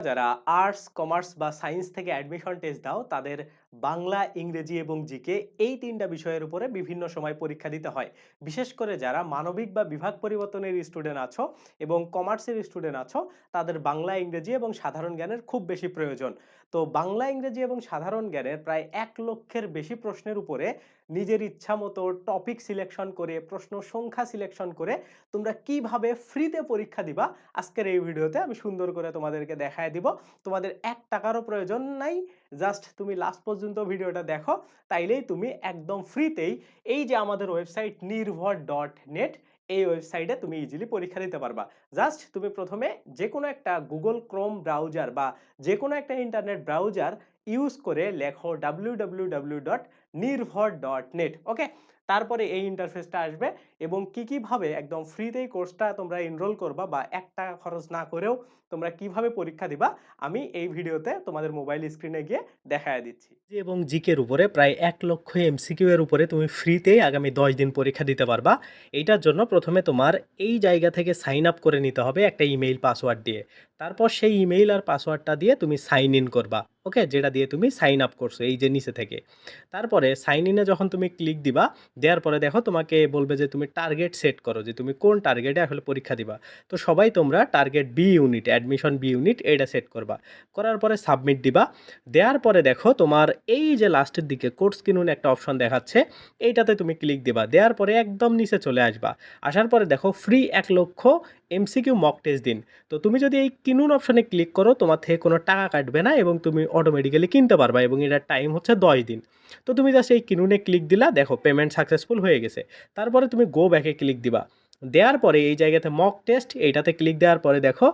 যারা arts commerce বা science থেকে অ্যাডমিশন টেস্ট দাও তাদের বাংলা, ইংরেজি এবং জিকে এই তিনটা বিষয়ের উপরে বিভিন্ন সময় পরীক্ষা দিতে হয়। বিশেষ করে যারা মানবিক বা বিভাগ পরিবর্তনের স্টুডেন্ট আছো এবং কমার্সের স্টুডেন্ট আছো, তাদের বাংলা, ইংরেজি এবং সাধারণ জ্ঞানের খুব বেশি প্রয়োজন। তো বাংলা, ইংরেজি এবং সাধারণ জ্ঞানের প্রায় এক লক্ষের বেশি প্রশ্নের উপরে নিজের ইচ্ছা মতো টপিক সিলেকশন করে, প্রশ্ন সংখ্যা সিলেকশন করে তোমরা কীভাবে ফ্রিতে পরীক্ষা দিবা, আজকের এই ভিডিওতে আমি সুন্দর করে তোমাদেরকে দেখায় দিব। তোমাদের এক টাকারও প্রয়োজন নাই জাস্ট তুমি লাস্ট পর্যন্ত ভিডিওটা দেখো, তাইলেই তুমি একদম ফ্রিতেই এই যে আমাদের ওয়েবসাইট নির্ভর ডট নেট এই ওয়েবসাইটে তুমি ইজিলি পরীক্ষা দিতে পারবা। জাস্ট তুমি প্রথমে যে কোনো একটা গুগল ক্রোম ব্রাউজার বা যে কোনো একটা ইন্টারনেট ব্রাউজার ইউজ করে লেখো W W W dot Nirbhor dot net okay তারপরে এই ইন্টারফেসটা আসবে এবং কি কীভাবে একদম ফ্রিতেই কোর্সটা তোমরা এনরোল করবা বা এক টাকা খরচ না করেও তোমরা কীভাবে পরীক্ষা দিবা, আমি এই ভিডিওতে তোমাদের মোবাইল স্ক্রিনে গিয়ে দেখায় দিচ্ছি। এবং জিকের উপরে প্রায় এক লক্ষ এমসিকিউ এর উপরে তুমি ফ্রিতেই আগামী দশ দিন পরীক্ষা দিতে পারবা। এইটার জন্য প্রথমে তোমার এই জায়গা থেকে সাইন আপ করে নিতে হবে একটা ইমেইল পাসওয়ার্ড দিয়ে। তারপর সেই ইমেইল আর পাসওয়ার্ডটা দিয়ে তুমি সাইন ইন করবা ওকে যেটা দিয়ে তুমি সাইন আপ করছ এই যে নিচে থেকে। তারপরে সাইন ইনে যখন তুমি ক্লিক দিবা, দেওয়ার পরে দেখো তোমাকে বলবে যে তুমি টার্গেট সেট করো, যে তুমি কোন টার্গেটে আসলে পরীক্ষা দিবা। তো সবাই তোমরা target B unit admission B unit এটা সেট করবা। করার পরে সাবমিট দিবা। দেওয়ার পরে দেখো তোমার এই যে লাস্টের দিকে কোর্স কিনুন একটা অপশন দেখাচ্ছে, এইটাতে তুমি ক্লিক দিবা। দেওয়ার পরে একদম নিচে চলে আসবা। আসার পরে দেখো ফ্রি এক লক্ষ এমসিকিউ মক টেস্ট দিন। তো তুমি যদি এই কিনুন অপশনে ক্লিক করো, তোমার থেকে কোনো টাকা কাটবে না এবং তুমি অটোমেটিক্যালি কিনতে পারবা এবং এটার টাইম হচ্ছে দশ দিন। তো তুমি জাস্ট এই কিনুনে ক্লিক দিলা, দেখো পেমেন্ট সাকসেসফুল হয়ে গেছে। তারপরে তুমি গো ব্যাকে ক্লিক দিবা। দেওয়ার পরে এই জায়গাতে মক টেস্ট এইটাতে ক্লিক দেওয়ার পরে দেখো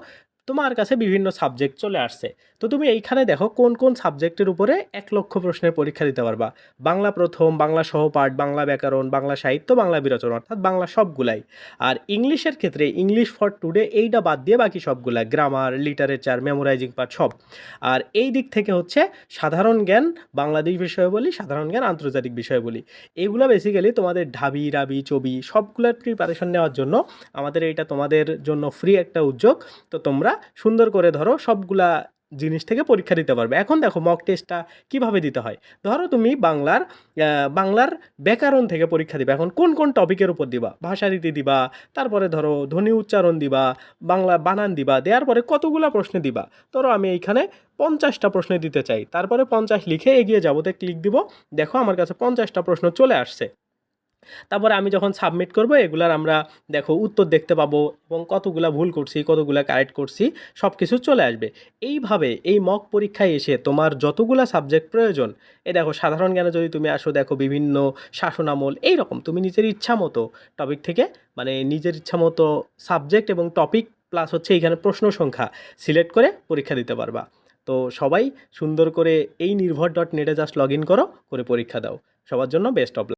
তোমার কাছে বিভিন্ন সাবজেক্ট চলে আসছে। তো তুমি এইখানে দেখো কোন কোন সাবজেক্টের উপরে এক লক্ষ প্রশ্নের পরীক্ষা দিতে পারবা। বাংলা প্রথম, বাংলা সহপাঠ, বাংলা ব্যাকরণ, বাংলা সাহিত্য, বাংলা বিরচন, অর্থাৎ বাংলা সবগুলাই। আর ইংলিশের ক্ষেত্রে ইংলিশ ফর টুডে এইটা বাদ দিয়ে বাকি সবগুলা গ্রামার লিটারেচার মেমোরাইজিং পার্ট সব। আর এই দিক থেকে হচ্ছে সাধারণ জ্ঞান, বাংলাদেশ বিষয় বলি, সাধারণ জ্ঞান, আন্তর্জাতিক বিষয় বলি। এইগুলো বেসিক্যালি তোমাদের ঢাবি, রাবি ছবি সবগুলোর প্রিপারেশন নেওয়ার জন্য আমাদের এটা তোমাদের জন্য ফ্রি একটা উদ্যোগ। তো তোমরা সুন্দর করে ধরো সবগুলা জিনিস থেকে পরীক্ষা দিতে পারবে। এখন দেখো মক টেস্টটা কীভাবে দিতে হয়? ধরো তুমি বাংলার বাংলার ব্যাকরণ থেকে পরীক্ষা দিবা। এখন কোন কোন টপিকের উপর দিবা? ভাষা রীতি দিবা, তারপরে ধরো ধ্বনি উচ্চারণ দিবা, বাংলা বানান দিবা, দেওয়ার পরে কতগুলা প্রশ্ন দিবা? ধরো আমি এইখানে পঞ্চাশটা প্রশ্ন দিতে চাই। তারপরে পঞ্চাশ লিখে এগিয়ে যাবোতে ক্লিক দিব। দেখো আমার কাছে পঞ্চাশটা প্রশ্ন চলে আসছে। তারপরে আমি যখন সাবমিট করব, এগুলার আমরা দেখো উত্তর দেখতে পাবো এবং কতগুলা ভুল করছি, কতগুলা কারেক্ট করছি সব কিছু চলে আসবে। এইভাবে এই মক পরীক্ষায় এসে তোমার যতগুলা সাবজেক্ট প্রয়োজন, এ দেখো সাধারণ জ্ঞানে যদি তুমি আসো, দেখো বিভিন্ন শাসনামল, এইরকম তুমি নিজের ইচ্ছা মতো টপিক থেকে মানে নিজের ইচ্ছা মতো সাবজেক্ট এবং টপিক প্লাস হচ্ছে এইখানে প্রশ্ন সংখ্যা সিলেক্ট করে পরীক্ষা দিতে পারবা। তো সবাই সুন্দর করে এই নির্ভর ডট নেটে জাস্ট লগ ইন করো, করে পরীক্ষা দাও। সবার জন্য বেস্ট অফ